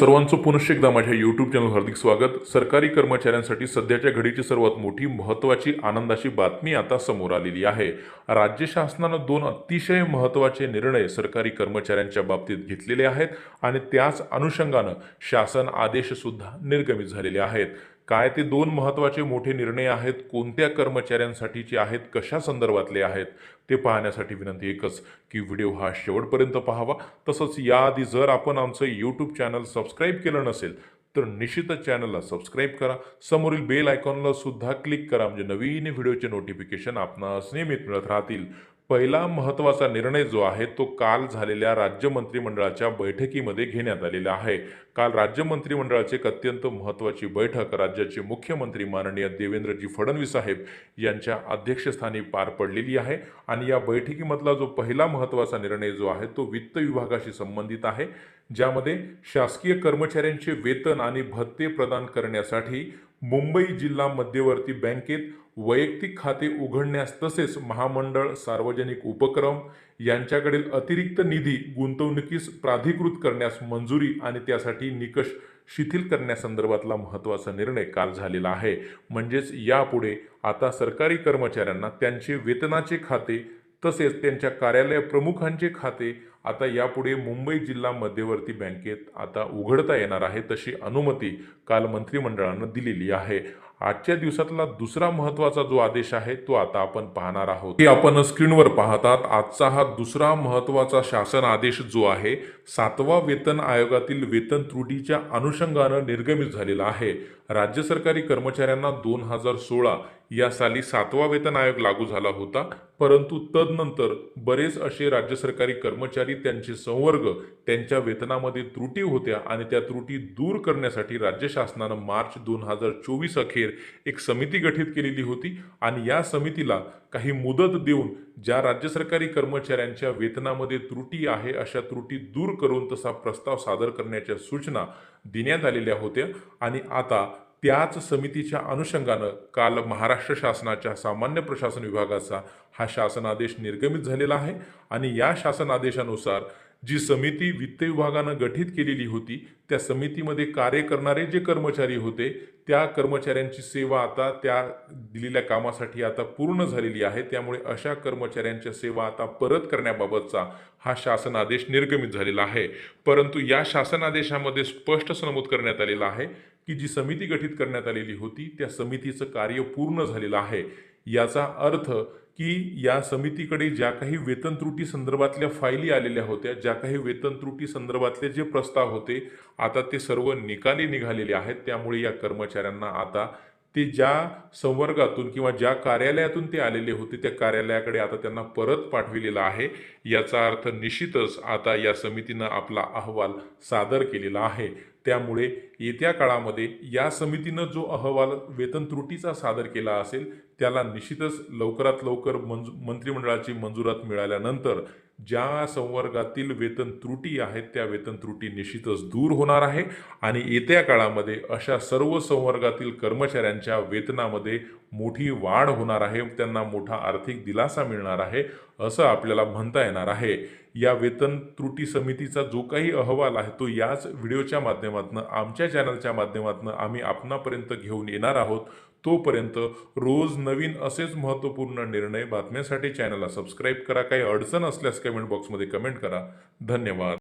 सर्वांचं पुनश्च एकदा माझ्या यूट्यूब चॅनल हार्दिक स्वागत. सरकारी कर्मचाऱ्यांसाठी सध्याच्या घडीची सर्वात मोठी महत्त्वाची आनंदाची बातमी आता समोर आलेली आहे. राज्य शासनानं दोन अतिशय महत्त्वाचे निर्णय सरकारी कर्मचाऱ्यांच्या बाबतीत घेतलेले आहेत आणि त्याच अनुषंगानं शासन आदेशसुद्धा निर्गमित झालेले आहेत. काय ते दोन महत्त्वाचे मोठे निर्णय आहेत कोणत्या कर्मचाऱ्यांसाठीचे आहेत कशा संदर्भातले आहेत ते पाहण्यासाठी विनंती एकच की व्हिडिओ हा शेवटपर्यंत पाहावा. तसंच याआधी जर आपण आमचं यूट्यूब चॅनल सबस्क्राईब केलं नसेल तर निश्चितच चॅनलला सबस्क्राईब करा. समोरील बेल आयकॉनला सुद्धा क्लिक करा म्हणजे नवीन व्हिडिओचे नोटिफिकेशन आपणास नियमित मिळत राहतील. पहिला महत्त्वाचा निर्णय जो आहे तो काल झालेल्या राज्य मंत्रिमंडळाच्या बैठकीमध्ये घेण्यात आलेला आहे. काल राज्य मंत्रिमंडळाची एक अत्यंत महत्त्वाची बैठक राज्याचे मुख्यमंत्री माननीय देवेंद्रजी फडणवीस साहेब यांच्या अध्यक्षस्थानी पार पडलेली आहे आणि या बैठकीमधला जो पहिला महत्त्वाचा निर्णय जो आहे तो वित्त विभागाशी संबंधित आहे ज्यामध्ये शासकीय कर्मचाऱ्यांचे वेतन आणि भत्ते प्रदान करण्यासाठी मुंबई जिल्हा मध्यवर्ती बँकेत वैयक्तिक खाते उघडण्यास तसेच महामंडळ सार्वजनिक उपक्रम यांच्याकडील अतिरिक्त निधी गुंतवणुकीस प्राधिकृत करण्यास मंजुरी आणि त्यासाठी निकष शिथिल करण्यासंदर्भातला महत्त्वाचा निर्णय काल झालेला आहे. म्हणजेच यापुढे आता सरकारी कर्मचाऱ्यांना त्यांचे वेतनाचे खाते तसेच त्यांच्या कार्यालय प्रमुखांचे खाते आता यापुढे मुंबई जिल्हा मध्यवर्ती बँकेत आता उघडता येणार आहे तशी अनुमती काल मंत्रिमंडळानं दिलेली आहे. आजच्या दिवसातला दुसरा महत्त्वाचा जो आदेश आहे तो आता आपण पाहणार आहोत. की आपण स्क्रीनवर पाहतात आजचा हा दुसरा महत्त्वाचा शासन आदेश जो आहे सातवा वेतन आयोगातील वेतन त्रुटीच्या अनुषंगानं निर्गमित झालेला आहे. राज्य सरकारी कर्मचाऱ्यांना दोन हजार सोळा या साली सातवा वेतन आयोग लागू झाला होता परंतु तदनंतर बरेच असे राज्य सरकारी कर्मचारी त्यांचे संवर्ग त्यांच्या वेतनामध्ये त्रुटी होत्या आणि त्या त्रुटी दूर करण्यासाठी राज्य शासनानं मार्च दोन हजार चोवीस अखेर एक समिती गठीत केलेली होती आणि या समितीला काही मुदत देऊन ज्या राज्य सरकारी कर्मचाऱ्यांच्या वेतनामध्ये त्रुटी आहे अशा त्रुटी दूर करून तसा प्रस्ताव सादर करण्याच्या सूचना देण्यात आलेल्या होत्या. आणि आता त्याच समितीच्या अनुषंगानं काल महाराष्ट्र शासनाच्या सामान्य प्रशासन विभागाचा हा शासनादेश निर्गमित झालेला आहे. आणि या शासनादेशानुसार जी समिती वित्त विभागानं गठीत केलेली होती त्या समितीमध्ये कार्य करणारे जे कर्मचारी होते त्या कर्मचाऱ्यांची सेवा आता त्या दिलेल्या कामासाठी आता पूर्ण झालेली आहे. त्यामुळे अशा कर्मचाऱ्यांच्या सेवा आता परत करण्याबाबतचा हा शासनादेश निर्गमित झालेला आहे. परंतु या शासनादेशामध्ये स्पष्ट नमूद करण्यात आलेलं आहे की जी समिती गठीत करण्यात आलेली होती त्या समितीचं कार्य पूर्ण झालेलं आहे. याचा अर्थ की या समितीकडे ज्या काही वेतन त्रुटी संदर्भातल्या फायली आलेल्या होत्या ज्या काही वेतन त्रुटी संदर्भातले जे प्रस्ताव होते आता ते सर्व निकाली निघालेले आहेत. त्यामुळे या कर्मचाऱ्यांना आता ते ज्या संवर्गातून किंवा ज्या कार्यालयातून ते आलेले होते त्या कार्यालयाकडे आता त्यांना परत पाठविलेला आहे. याचा अर्थ निश्चितच आता या समितीनं आपला अहवाल सादर केलेला आहे. त्यामुळे येत्या काळामध्ये या समितीनं जो अहवाल वेतन त्रुटीचा सादर केला असेल त्याला निश्चितच लवकरात लवकर मंजू मंत्रिमंडळाची मंजुरात मिळाल्यानंतर ज्या संवर्गातील वेतन त्रुटी आहेत त्या वेतन त्रुटी निश्चितच दूर होणार आहे आणि येत्या काळामध्ये अशा सर्व संवर्गातील कर्मचाऱ्यांच्या वेतनामध्ये मोठी वाढ होणार आहे त्यांना मोठा आर्थिक दिलासा मिळणार आहे असं आपल्याला म्हणता येणार आहे. या वेतन त्रुटी समितीचा जो काही अहवाल आहे तो याच व्हिडिओच्या माध्यमातून आमच्या चॅनलच्या माध्यमातून आम्ही आपणापर्यंत घेऊन येणार आहोत. तोपर्यंत रोज नवीन असेच महत्त्वपूर्ण निर्णय बातम्यांसाठी चॅनलला सबस्क्राईब करा. काही अडचण असल्यास कमेंट बॉक्समध्ये कमेंट करा. धन्यवाद.